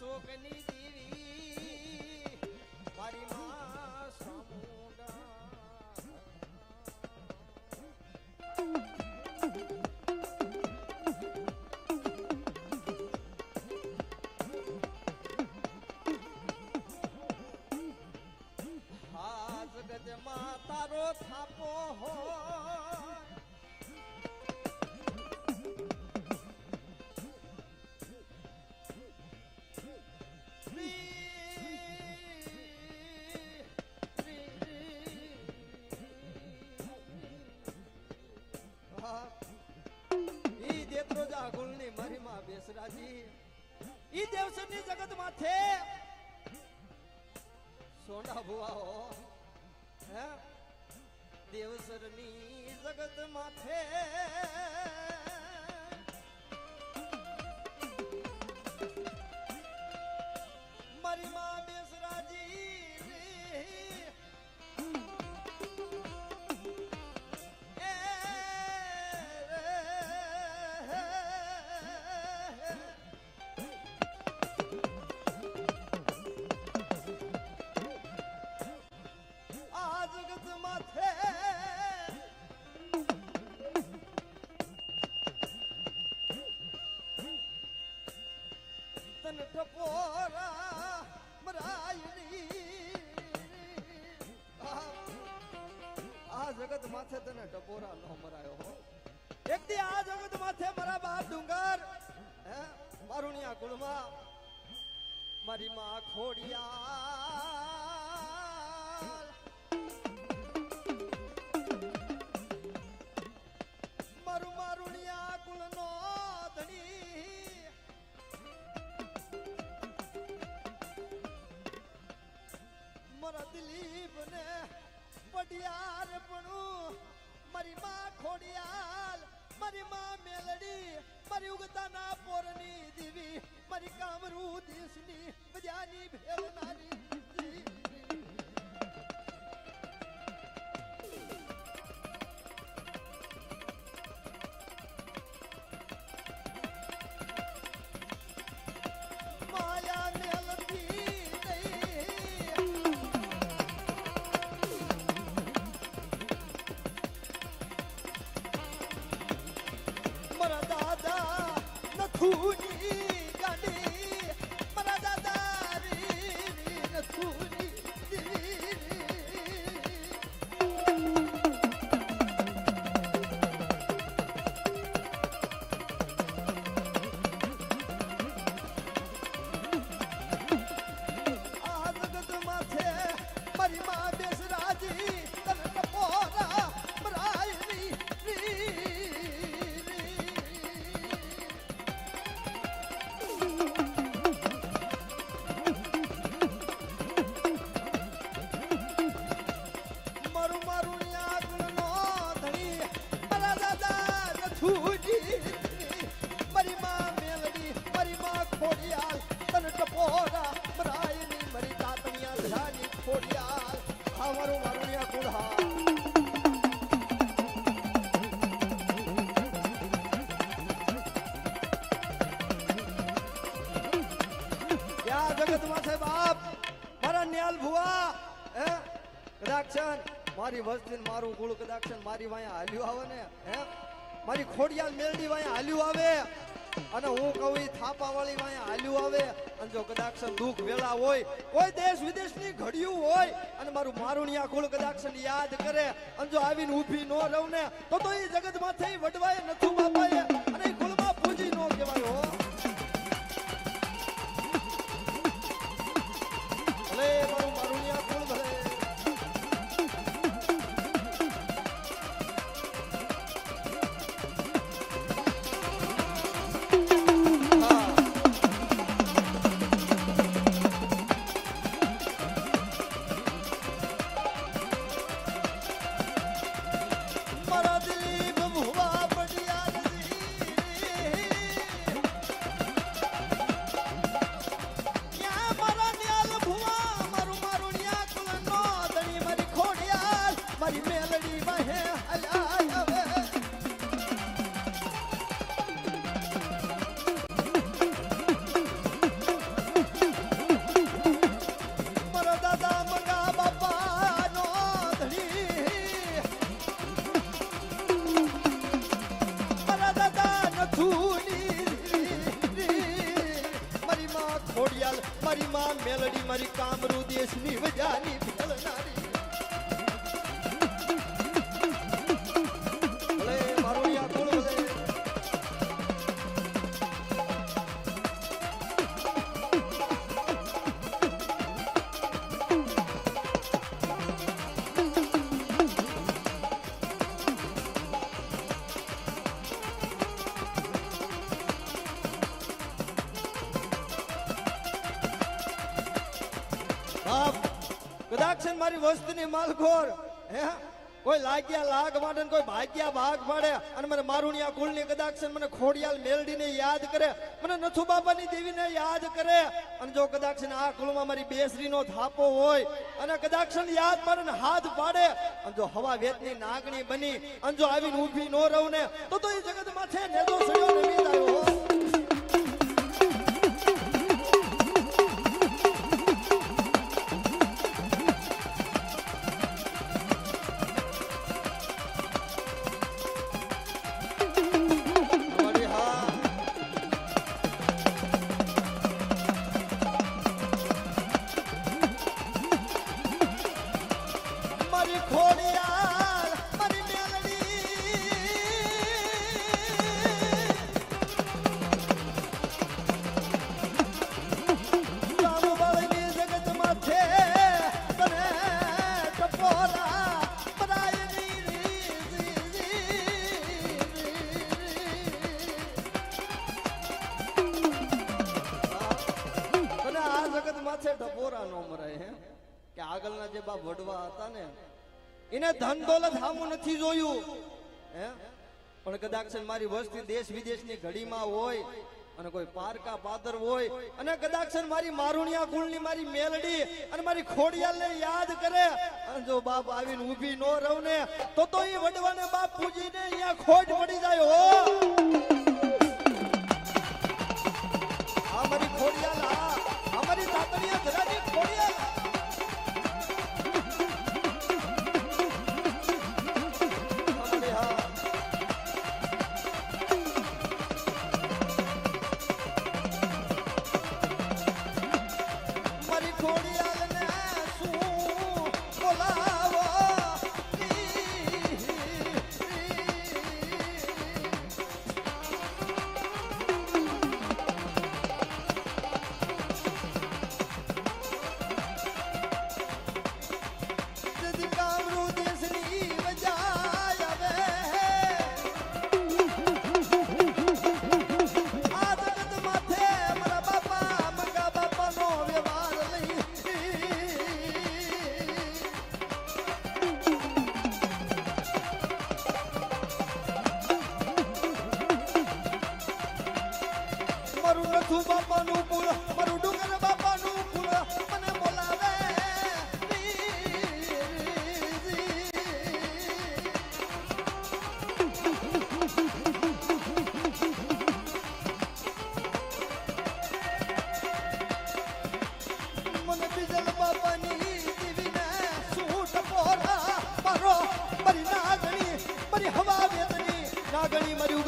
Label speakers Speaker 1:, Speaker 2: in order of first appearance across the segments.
Speaker 1: શોકની દીવી મારી માં સામુંડા. હા જગતમાં તારો થાપો હોય દેવસરની જગત માથે સોના ભુવાઓ હે? દેવસરની જગત માથે આ જગત માથે તને ટપોરા નો મરાયો હો. આ જગત માથે મારા ડુંગર. હે, મારુણિયા કુળમાં મારી માં ખોડિયા. દિલીપ ને વડિયાર પણું મારી માં ખોડિયાલ, મારી માં મેલડી, મારી ઉગતાના પોરની દીવી, મારી કામરૂ દેશની બજાની ભેળનારી Who? મારી વસ્તી મારું ગુળ કદાક્ષ મારી વાયા હાલ્યું આવે ને, હે? મારી ખોડિયાલ મેલડી વાયા હાલ્યું આવે. અને હું કહું થાપા વાળી વાયા હાલ્યું આવે. અને જો કદાક્ષ દુઃખ વેલા હોય, કોઈ દેશ વિદેશની ઘડિયું હોય, અને મારું મારુણિયા કુળ કદાક્ષ યાદ કરે, અને જો આવીને ઊભી ન રહું ને, તો તો એ જગતમાં થઈ વડવાય નથી બાપાએ અને કુળમાં પૂજી ન કહેવાય હો. અમૃત દેશની વજાની ભેળનારી બાપ. કદાચ મારી વસ્તીની માલખોર. હે? કોઈ લાગ્યા લાગ માટે કોઈ ભાગ્યા ભાગ પાડે. અને મને કદાચ છે ને મને ખોડિયાલ મેલડીને યાદ કરે. મને નથુ બાપાની દેવીને યાદ કરે. અને જો કદાચ આ કુલમાં મારી બેસરીનો થાપો હોય, અને કદાચ યાદ પાડે હાથ પાડે, અને જો હવા વેતની નાગણી બની, અને જો આવીને ઊભી નો રહું ને, તો તો એ જગતમાં છે ને તો સડ્યો ધન દોલત હામું નથી જોયું. પણ કદાચ મારી વસ્તી દેશ વિદેશની ઘડીમાં હોય અને કોઈ પારકા પાદર હોય અને કદાચ મારી મારુણિયા કુળની મારી મેલડી અને મારી ખોડિયાલને યાદ કરે અને જો બાપ આવીને ઊભી નો રહું ને તો તો એ વડવાને બાપ પૂજીને અહીંયા ખોટ પડી જાય, હો! આ મારી ખોડિયાલ, આ મારી તાતણીયા મારું નથુ બાપાનું કુળ મારું ડુંગર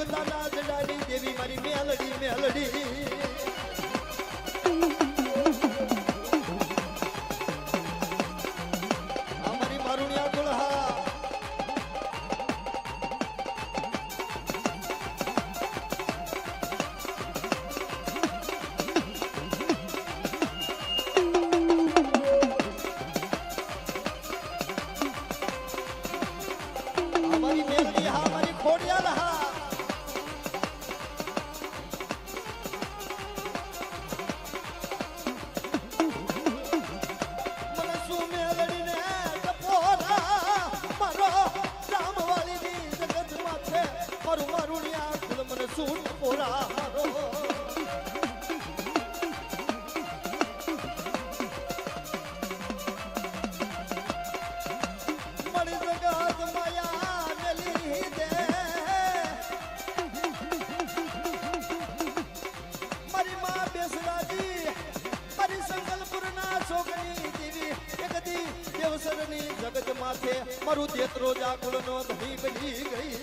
Speaker 1: ઉગતા ના જડાની દેવી મારી મેલડી મેલડી. મારું દેતરો જાકુળનો ધણી બની ગઈ.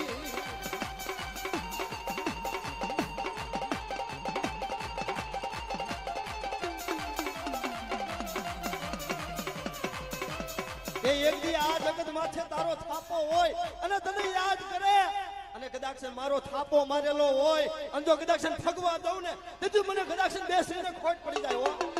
Speaker 1: જગત માથે તારો થાપો હોય અને તને યાદ કરે. અને કદાચ મારો થાપો મારેલો હોય અને જો કદાચ ફગવા દઉં ને, તેથી મને કદાચ બેસીને ખોટ પડી જાય હો.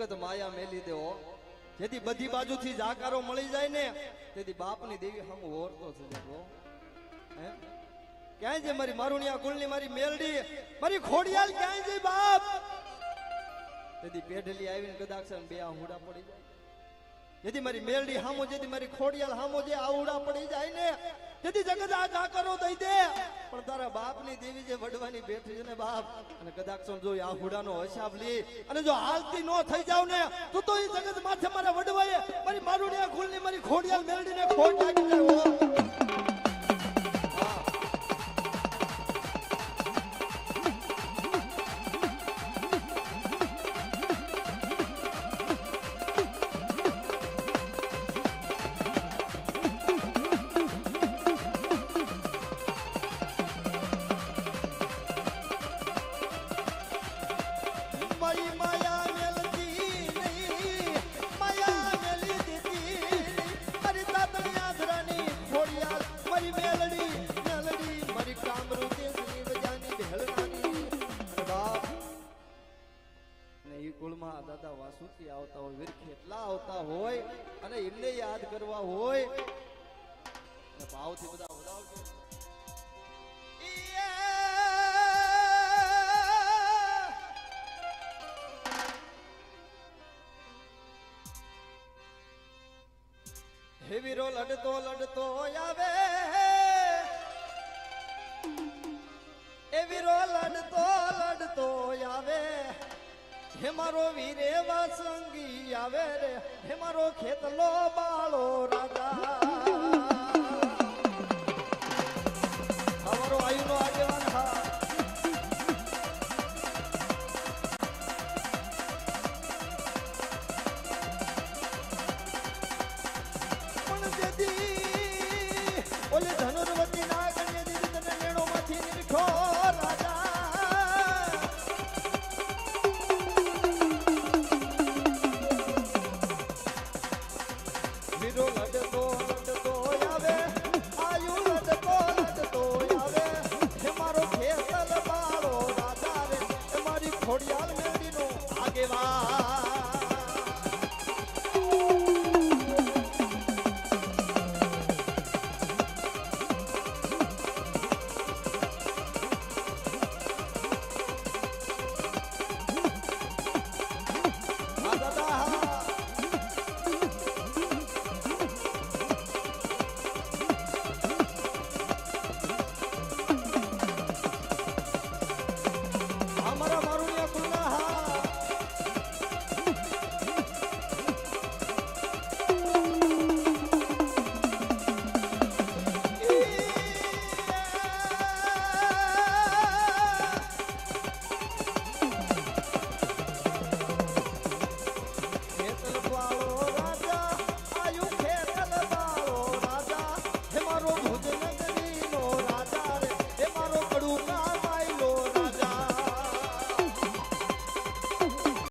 Speaker 1: જગત માયા મેલી દેવો. જેથી બધી બાજુથી જાકારો મળી જાય ને, તેથી બાપની દેવી હમ ઓરતો છે ક્યાંય છે મારી મારુણિયા કુળની મારી મેલડી, મારી ખોડિયાલ ક્યાંય છે બાપ? તેથી પેઢલી આવીને કદાચ બે હુડા પડી જાય. જેથી મારી મેલડી હામો, જેથી મારી ખોડિયાલ હામો જે આવડા પડી જાય ને, તેથી જગત આ ઝાકરો દઈ દે. પણ તારા બાપની દેવી જે વડવાની બેઠી છે ને બાપ, અને કદાચ જો આ હુડાનો હિસાબ લી. અને જો હાલતી નો થઈ જાવ ને, તો તો એ જગત માથે મારા વડવાએ મારી મારુણિયા ખુલની મારી ખોડિયાલ મેલડીને ખોટ લાગી ને એ કુળમાં દાદા વાસુથી આવતા હોય વીર કેટલા આવતા હોય અને એમને યાદ કરવા હોય. ભાવથી બધા વધાવજો! હે વીરો લડતો લડતો આવે. હે મારો વીરે વાસંગી આવે રે. હે મારો ખેતલો બાળો રાજા